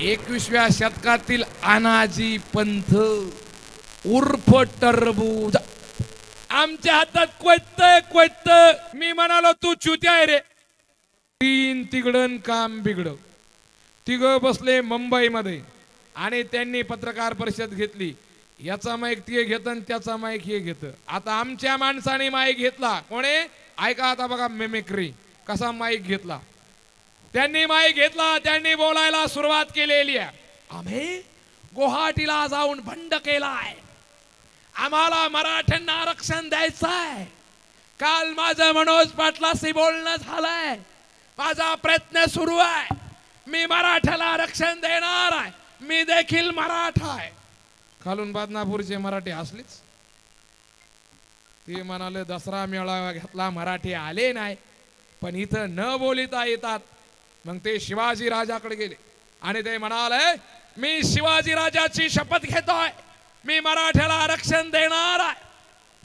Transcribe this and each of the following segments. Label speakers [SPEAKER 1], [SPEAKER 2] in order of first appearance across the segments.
[SPEAKER 1] एकविसव्या शतकातील अनाजी पंथ उर्फ टरबूज. आमच्या हातात कोयत कोयत. मी म्हणालो तू चुत्या आहे रे. तीन तिकडन काम बिघड. तिघ बसले मुंबईमध्ये आणि त्यांनी पत्रकार परिषद घेतली. याचा माईक ते घेत आणि त्याचा माईक हे घेत. आता आमच्या माणसाने माईक घेतला. कोणी? ऐका आता बघा मेमेक्री कसा माईक घेतला? त्यांनी माई घेतला त्यांनी बोलायला सुरुवात केलेली आहे. आम्ही गुवाहाटीला जाऊन भंड केलाय. आम्हाला मराठ्यांना आरक्षण द्यायचं आहे काल माझं मनोज पाटलाशी बोलणं झालंय. माझा प्रयत्न सुरू आहे. मी मराठ्याला आरक्षण देणार आहे. मी देखील मराठा आहे. खालून बदनापूरचे मराठी असलीच. ते म्हणाले दसरा मेळावा घेतला मराठी आले नाही. पण इथं न बोलिता येतात. मग ते शिवाजी राजाकडे गेले. आणि ते म्हणाले मी शिवाजी राजाची शपथ घेतोय. मी मराठ्याला आरक्षण देणार आहे.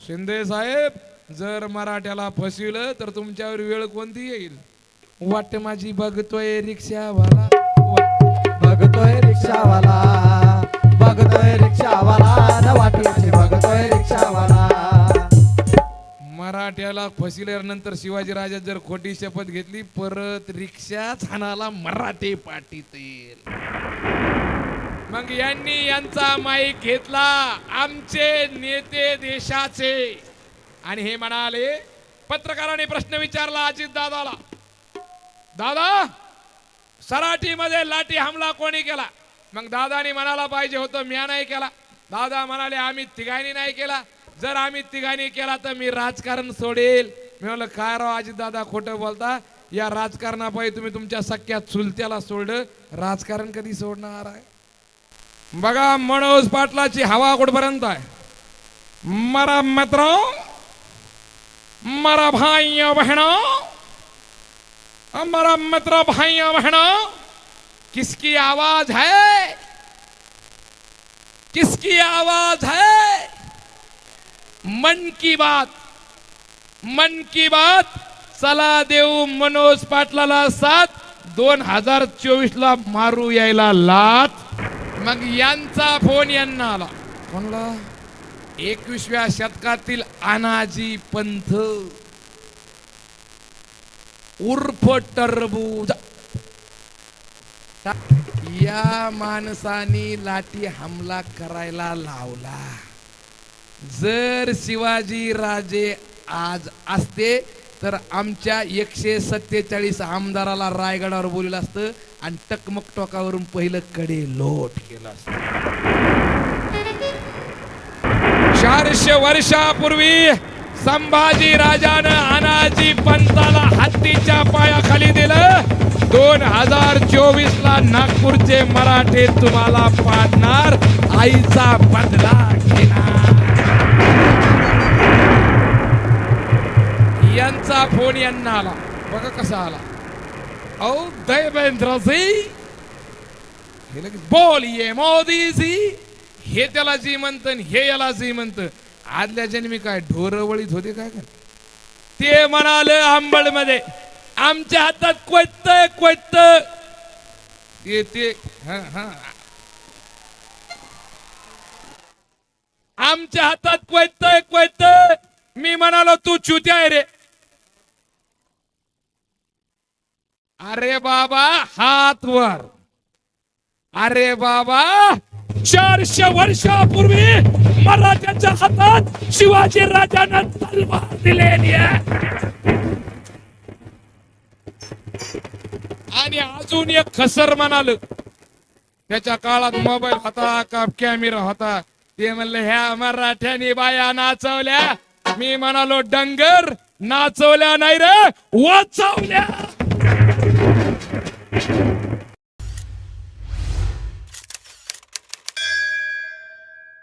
[SPEAKER 1] शिंदे साहेब जर मराठ्याला फसविलं तर तुमच्यावर वेळ कोणती येईल? वाट माझी बघतोय रिक्षावाला.
[SPEAKER 2] बघतोय रिक्षावाला.
[SPEAKER 1] मराठ्याला फसिल्यानंतर शिवाजी राजा जर खोटी शपथ घेतली परत रिक्षा छानाला मराठी पाठीत येईल. मग यांनी यांचा माईक घेतला आमचे नेते देशाचे. आणि हे म्हणाले पत्रकारांनी प्रश्न विचारला अजित दादाला दादा सराटीमध्ये लाठी हमला कोणी केला? मग दादानी म्हणाला पाहिजे होतं म्या नाही केला. दादा म्हणाले आम्ही तिघांनी नाही केला. जर आम्ही तिघांनी केला तर मी राजकारण सोडेल. मी म्हणलं काय राव अजित दादा खोटं बोलता? या राजकारणापायी तुम्ही तुमच्या सख्या चुलत्याला सोडलं. राजकारण कधी सोडणार आहे? बघा मनोज पाटलाची हवा कुठपर्यंत आहे? मरा मित्र मरा भाई बहनों मरा मित्र भाई बहनों किसकी आवाज है? किसकी आवाज है? मन की बात मन की बात चला देऊ मनोज पाटलाला साथ दोन हजार चोवीस ला मारू यायला लात मग यांचा फोन यांना आला. म्हणला एकविसव्या शतकातील अनाजी पंथ. उर्फ टरबूज. या माणसाने लाठी हमला करायला लावला. जर शिवाजी राजे आज असते तर आमच्या एकशे सत्तेचाळीस आमदाराला रायगडावर बोललं असतं आणि टकमक टोकावरून पहिलं कडे लोट केलं असत. चारशे वर्षापूर्वी संभाजी राजानं अनाजी पंताला हत्तीच्या पायाखाली दिलं. दोन हजार चोवीस ला नागपूरचे मराठे तुम्हाला पाडणार आईचा बदला घेणार. यांचा फोन यांना आला? बघा कसा आला. औ देवेंद्र सिंह हे लगेच बोलिये मोदी जी हे त्याला जी म्हणत हे याला जी म्हणत आदल्या जन्मी काय ढोरवळीत होते काय का ते म्हणाले आंबडमध्ये आमच्या हातात कोयत कोयत. ते ते हा हा. आमच्या हातात कोयत कोयत. मी म्हणालो तू चुत्या रे. अरे बाबा हात वर. अरे बाबा चारशे वर्षापूर्वी मराठ्यांच्या हातात शिवाजी राजानं तलवार दिलेली आहे. आणि अजून एक खसर म्हणाल. त्याच्या काळात मोबाईल होता का कॅमेरा होता? ते म्हणले ह्या मराठ्यानी बाया नाचवल्या. मी म्हणालो डंगर नाचवल्या नाही रे वाचवल्या. Thank you.